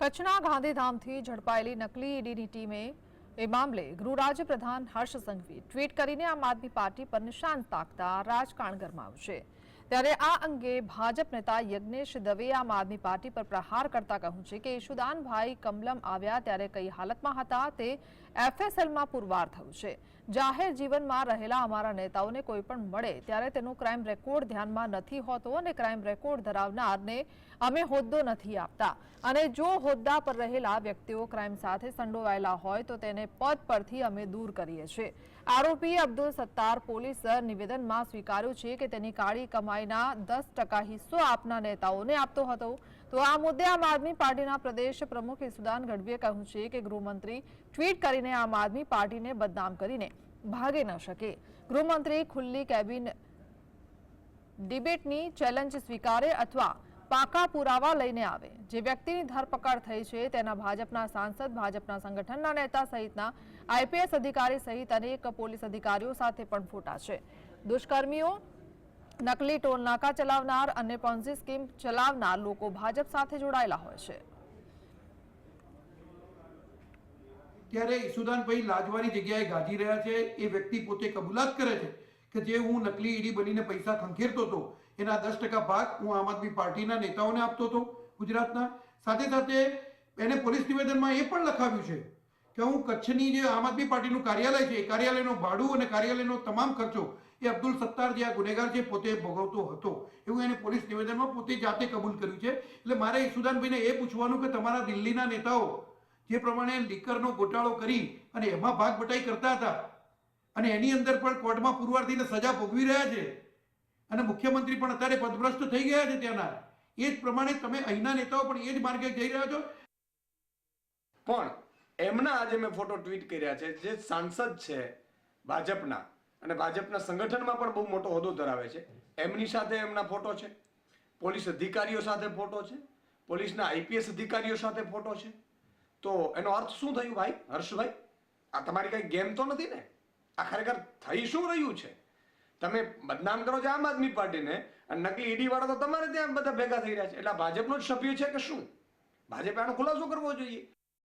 કચ્છના ગાંધીધામથી ઝડપાયેલી નકલી ઈડીની ટીમે એ મામલે ગૃહ પ્રધાન હર્ષ સંઘવી ટ્વીટ કરીને આમ આદમી પાર્ટી પર નિશાન તાકતા રાજકારણ ગરમાવ્યું છે. ત્યારે આ અંગે ભાજપ નેતા યજ્ઞેશ દવે આમ આદમી પાર્ટી પર પ્રહાર કરતા કહ્યું છે કે ઈશુદાનભાઈ કમલમ આવ્યા ત્યારે કઈ હાલતમાં હતા તે એફએસએલમાં પુરવાર થયું છે. જાહેર જીવનમાં રહેલા અમારા નેતાઓને કોઈ પણ મળે ત્યારે તેનો ક્રાઇમ રેકોર્ડ ધ્યાનમાં નથી હોતો અને ક્રાઇમ રેકોર્ડ ધરાવનારને અમે હોદ્દો નથી આપતા. અને જો હોદ્દા પર રહેલા વ્યક્તિઓ ક્રાઇમ સાથે સંડોવાયેલા હોય તો તેને પદ પરથી અમે દૂર કરીએ છીએ. આરોપી અબ્દુલ સત્તાર પોલીસ નિવેદનમાં સ્વીકાર્યું છે કે તેની કાળી કમાઈના દસ ટકા હિસ્સો આપના નેતાઓને આપતો હતો. તો આ મુદ્દે આમ આદમી પાર્ટીના પ્રદેશ પ્રમુખ ઈસુદાન ગઢવીએ કહ્યું છે કે ગૃહમંત્રી ટ્વીટ કરીને આમ આદમી પાર્ટીને બદનામ કરીને ભાગી ન શકે. ગૃહમંત્રી ખુલ્લી કેબિન ડિબેટની ચેલેન્જ સ્વીકારે અથવા પાકા પુરાવા લઈને આવે. જે વ્યક્તિની ધરપકડ થઈ છે તેના ભાજપના સાંસદ, ભાજપના સંગઠનના નેતા સહિતના આઈપીએસ અધિકારી સહિત અનેક પોલીસ અધિકારીઓ સાથે પણ ફોટા છે. દુષ્કર્મીઓ નકલી ટોલ નાકા ચલાવનાર અને પોન્ઝી સ્કીમ ચલાવનાર લોકો ભાજપ સાથે જોડાયેલા હોય છે. ત્યારે ઈસુદાનભાઈ લાજવાની જગ્યાએ ગાજી રહ્યા છે. એ વ્યક્તિ પોતે કબૂલાત કરે છે કે જે હું નકલી ઈડી બનીને પૈસા ખંખેરતો હતો, એના દસ ટકા ભાગ હું આમ આદમી પાર્ટીના નેતાઓને આપતો હતો ગુજરાતના. સાથે સાથે એને પોલીસ નિવેદનમાં એ પણ લખાવ્યું છે કે હું કચ્છની જે આમ આદમી પાર્ટીનું કાર્યાલય છે, એ કાર્યાલયનું ભાડું અને કાર્યાલયનો તમામ ખર્ચો એ અબ્દુલ સત્તાર જે આ ગુનેગાર છે પોતે ભોગવતો હતો. એવું એને પોલીસ નિવેદનમાં પોતે જાતે કબૂલ કર્યું છે. એટલે મારે ઈસુદાનભાઈને એ પૂછવાનું કે તમારા દિલ્હીના નેતાઓ જે પ્રમાણે લીકરનો ગોટાળો કરી અને એમાં ભાગ બટાઈ કરતા હતા અને એની અંદર પણ કોર્ટમાં પુરવાર સજા ભોગવી રહ્યા છે અને મુખ્યમંત્રી પણ અત્યારે પદભ્રષ્ટ થઈ ગયા છે ત્યાંના. એ જ પ્રમાણે તમે અહીંના નેતાઓ પણ એ જ માર્ગે જઈ રહ્યા છો. પણ એમના આજે મેં ફોટો ટ્વીટ કર્યા છે, જે સાંસદ છે ભાજપના. અને ભાજપના સંગઠનમાં પણ બહુ મોટો હોદ્દો ધરાવે છે. એમની સાથે એમના ફોટો છે. પોલીસ અધિકારીઓ સાથે ફોટો છે. પોલીસના આઈપીએસ અધિકારીઓ સાથે ફોટો છે. તો એનો અર્થ શું થયું ભાઈ? હર્ષભાઈ, આ તમારી કઈ ગેમ તો નથી ને? આ ખરેખર થઈ શું રહ્યું છે? તમે બદનામ કરો છો આમ આદમી પાર્ટીને અને નકલી ઈડી વાળા તો તમારે ત્યાં બધા ભેગા થઈ રહ્યા છે. એટલે ભાજપનો જ સભ્ય છે કે શું? ભાજપે આનો ખુલાસો કરવો જોઈએ.